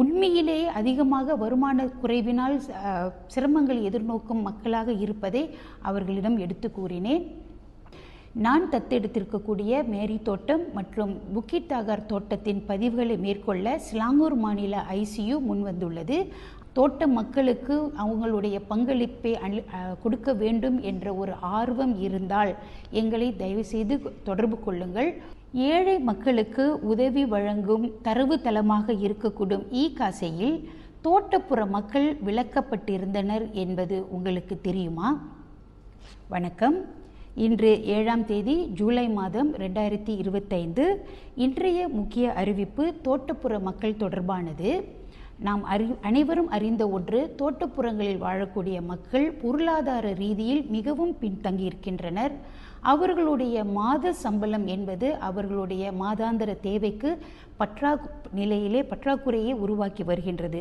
உண்மையிலே அதிகமாக வருமான குறைவினால் சிரமங்கள் எதிர்நோக்கும் மக்களாக இருப்பதை அவர்களிடம் எடுத்து கூறினேன். நான் தத்தெடுத்திருக்கக்கூடிய மேரி தோட்டம் மற்றும் புக்கிட் தாகர் தோட்டத்தின் பதிவுகளை மேற்கொள்ள சிலாங்கூர் மாநில ஐசியு முன்வந்துள்ளது. தோட்ட மக்களுக்கு அவங்களுடைய பங்களிப்பை கொடுக்க வேண்டும் என்ற ஒரு ஆர்வம் இருந்தால் எங்களை தயவுசெய்து தொடர்பு கொள்ளுங்கள். ஏழை மக்களுக்கு உதவி வழங்கும் தரவு தளமாக இருக்கக்கூடும். இ காசையில் தோட்டப்புற மக்கள் விளக்கப்பட்டிருந்தனர் என்பது உங்களுக்கு தெரியுமா? வணக்கம். இன்று ஏழாம் தேதி ஜூலை மாதம் ரெண்டாயிரத்தி இருபத்தைந்து. இன்றைய முக்கிய அறிவிப்பு தோட்டப்புற மக்கள் தொடர்பானது. நாம் அறி அனைவரும் அறிந்த ஒன்று தோட்டப்புறங்களில் வாழக்கூடிய மக்கள் பொருளாதார ரீதியில் மிகவும் பின்தங்கியிருக்கின்றனர். அவர்களுடைய மாத சம்பளம் என்பது அவர்களுடைய மாதாந்திர தேவைக்கு பற்றா நிலையிலே பற்றாக்குறையை உருவாக்கி வருகின்றது.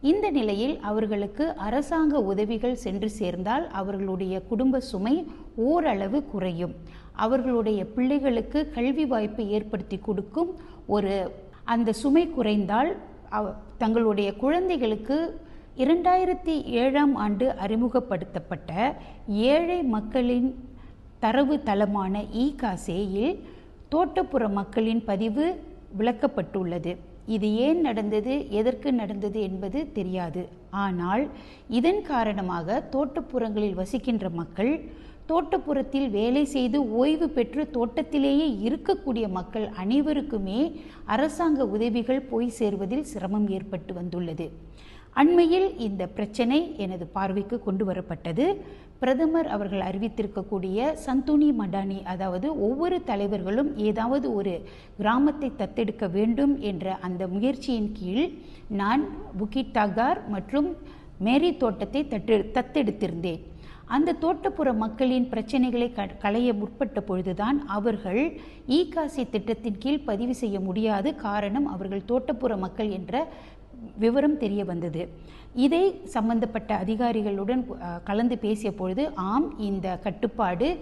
இந்த நிலையில் அவர்களுக்கு அரசாங்க உதவிகள் சென்று சேர்ந்தால் அவர்களுடைய குடும்ப சுமை ஓரளவு குறையும். அவர்களுடைய பிள்ளைகளுக்கு கல்வி வாய்ப்பு ஏற்படுத்தி கொடுக்கும் ஒரு அந்த சுமை குறைந்தால் தங்களுடைய குழந்தைகளுக்கு இரண்டாயிரத்தி ஏழாம் ஆண்டு அறிமுகப்படுத்தப்பட்ட ஏழை மக்களின் தரவு தளமான இ காசேயில் தோட்டப்புற மக்களின் பதிவு விளக்கப்பட்டுள்ளது. இது ஏன் நடந்தது? எதற்கு நடந்தது என்பது தெரியாது. ஆனால் இதன் காரணமாக தோட்டப்புறங்களில் வசிக்கின்ற மக்கள் தோட்டப்புறத்தில் வேலை செய்து ஓய்வு பெற்று தோட்டத்திலேயே இருக்கக்கூடிய மக்கள் அனைவருக்குமே அரசாங்க உதவிகள் போய் சேர்வதில் சிரமம் ஏற்பட்டு வந்துள்ளது. அண்மையில் இந்த பிரச்சனை எனது பார்வைக்கு கொண்டு வரப்பட்டது. பிரதமர் அவர்கள் அறிவித்திருக்கக்கூடிய சந்துனி மடானி அதாவது ஒவ்வொரு தலைவர்களும் ஏதாவது ஒரு கிராமத்தை தத்தெடுக்க வேண்டும் என்ற அந்த முயற்சியின் கீழ் நான் புக்கிட் டாகார் மற்றும் மேரி தோட்டத்தை தட்டு தத்தெடுத்திருந்தேன். அந்த தோட்டப்புற மக்களின் பிரச்சனைகளை க- களைய முற்பட்ட பொழுதுதான் அவர்கள் இ காசி திட்டத்தின் கீழ் பதிவு செய்ய முடியாது காரணம் அவர்கள் தோட்டப்புற மக்கள் என்ற விவரம் தெரிய வந்தது. இதை சம்பந்தப்பட்ட அதிகாரிகளுடன் கலந்து பேசிய பொழுது ஆம் இந்த கட்டுப்பாடு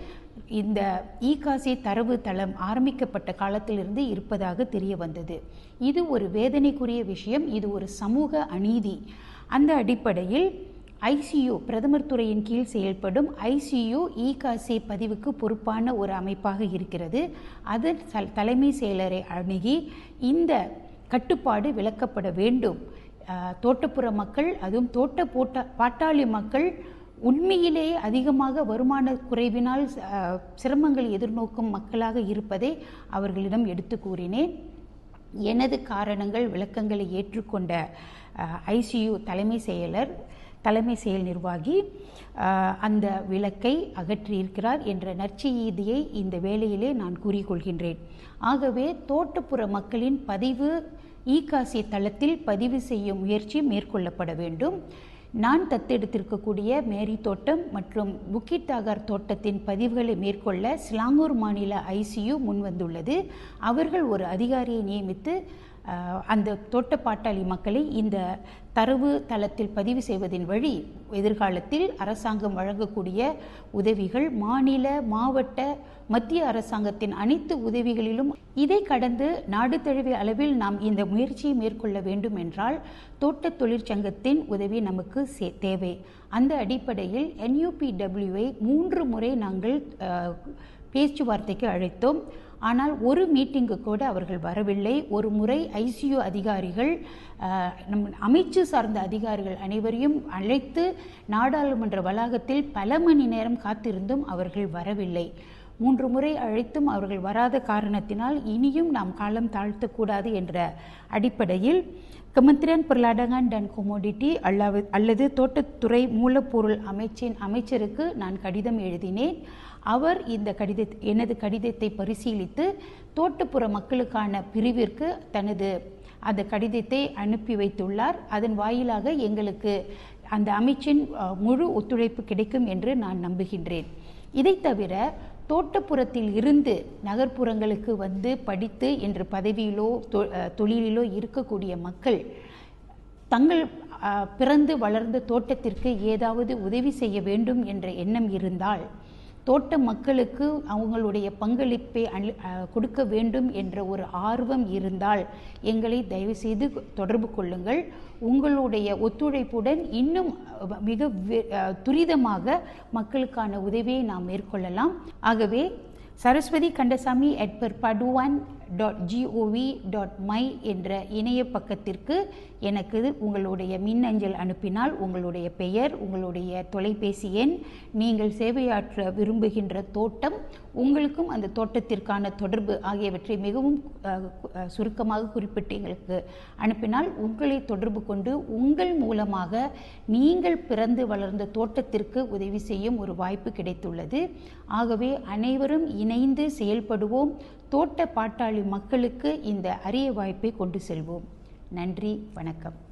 இந்த இ தரவு தளம் ஆரம்பிக்கப்பட்ட காலத்திலிருந்து இருப்பதாக தெரிய வந்தது. இது ஒரு வேதனைக்குரிய விஷயம். இது ஒரு சமூக அநீதி. அந்த அடிப்படையில் ஐசியு பிரதமர் துறையின் கீழ் செயல்படும் ஐசியு இ பதிவுக்கு பொறுப்பான ஒரு அமைப்பாக இருக்கிறது. அதன் தல்- தலைமை செயலரை அணுகி இந்த கட்டுப்பாடு விளக்கப்பட வேண்டும். தோட்டப்புற மக்கள் அதுவும் தோட்ட போட்ட பாட்டாளி மக்கள் உண்மையிலேயே அதிகமாக வருமான குறைவினால் சிரமங்கள் எதிர்நோக்கும் மக்களாக இருப்பதை அவர்களிடம் எடுத்து கூறினேன். எனது காரணங்கள் விளக்கங்களை ஏற்றுக்கொண்ட ஐசியு தலைமை செயலர் தலைமை செயல் நிர்வாகி அந்த விளக்கை அகற்றியிருக்கிறார் என்ற நற்செய்தியை இந்த வேளையிலே நான் கூறிக்கொள்கின்றேன். ஆகவே தோட்டப்புற மக்களின் பதிவு ஈகாசி தளத்தில் பதிவு செய்யும் முயற்சி மேற்கொள்ளப்பட வேண்டும். நான் தத்தெடுத்திருக்கக்கூடிய மேரி தோட்டம் மற்றும் புக்கிட் தாகார் தோட்டத்தின் பதிவுகளை மேற்கொள்ள சிலாங்கூர் மாநில ஐசியு முன்வந்துள்ளது. அவர்கள் ஒரு அதிகாரியை நியமித்து அந்த தோட்ட பாட்டாளி மக்களை இந்த தரவு தளத்தில் பதிவு செய்வதின் வழி எதிர்காலத்தில் அரசாங்கம் வழங்கக்கூடிய உதவிகள் மாநில மாவட்ட மத்திய அரசாங்கத்தின் அனைத்து உதவிகளிலும் இதை கடந்து நாடு தழுவிய அளவில் நாம் இந்த முயற்சியை மேற்கொள்ள வேண்டும் என்றால் தோட்ட தொழிற்சங்கத்தின் உதவி நமக்கு தேவை. அந்த அடிப்படையில் என்யூபிடபிள்யூவை மூன்று முறை நாங்கள் பேச்சுவார்த்தைக்கு அழைத்தோம். ஆனால் ஒரு மீட்டிங்கு கூட அவர்கள் வரவில்லை. ஒரு முறை ஐசியு அதிகாரிகள் நம் அமைச்சு சார்ந்த அதிகாரிகள் அனைவரையும் அழைத்து நாடாளுமன்ற வளாகத்தில் பல மணி நேரம் காத்திருந்தும் அவர்கள் வரவில்லை. மூன்று முறை அழைத்தும் அவர்கள் வராத காரணத்தினால் இனியும் நாம் காலம் தாழ்த்தக்கூடாது என்ற அடிப்படையில் கமந்திரன் பொருளாடகன் அண்ட் கொமோடிட்டி அல்லது அல்லது தோட்டத்துறை மூலப்பொருள் அமைச்சின் அமைச்சருக்கு நான் கடிதம் எழுதினேன். அவர் இந்த கடித எனது கடிதத்தை பரிசீலித்து தோட்டப்புற மக்களுக்கான பிரிவிற்கு தனது அந்த கடிதத்தை அனுப்பி வைத்துள்ளார். அதன் வாயிலாக எங்களுக்கு அந்த அமைச்சின் முழு ஒத்துழைப்பு கிடைக்கும் என்று நான் நம்புகின்றேன். இதை தவிர தோட்டப்புறத்தில் இருந்து நகர்ப்புறங்களுக்கு வந்து படித்து என்ற பதவியிலோ தொ- தொழிலிலோ இருக்கக்கூடிய மக்கள் தங்கள் பிறந்து வளர்ந்த தோட்டத்திற்கு ஏதாவது உதவி செய்ய வேண்டும் என்ற எண்ணம் இருந்தால் தோட்ட மக்களுக்கு அவங்களுடைய பங்களிப்பை அளி- கொடுக்க வேண்டும் என்ற ஒரு ஆர்வம் இருந்தால் எங்களை தயவுசெய்து தொடர்பு கொள்ளுங்கள். உங்களுடைய ஒத்துழைப்புடன் இன்னும் மிக துரிதமாக மக்களுக்கான உதவியை நாம் மேற்கொள்ளலாம். ஆகவே Saraswathi Kandasamy at Paduvan dot G O V dot my என்ற இணைய பக்கத்திற்கு எனக்கு உங்களுடைய மின்னஞ்சல் அனுப்பினால் உங்களுடைய பெயர் உங்களுடைய தொலைபேசி எண் நீங்கள் சேவையாற்ற விரும்புகின்ற தோட்டம் உங்களுக்கும் அந்த தோட்டத்திற்கான தொடர்பு ஆகியவற்றை மிகவும் சுருக்கமாக குறிப்பிட்டு எங்களுக்கு அனுப்பினால் உங்களை தொடர்பு கொண்டு உங்கள் மூலமாக நீங்கள் பிறந்து வளர்ந்த தோட்டத்திற்கு உதவி செய்யும் ஒரு வாய்ப்பு கிடைத்துள்ளது. ஆகவே அனைவரும் இணைந்து செயல்படுவோம். தோட்ட பாட்டாளி மக்களுக்கு இந்த அரிய வாய்ப்பை கொண்டு செல்வோம். நன்றி வணக்கம்.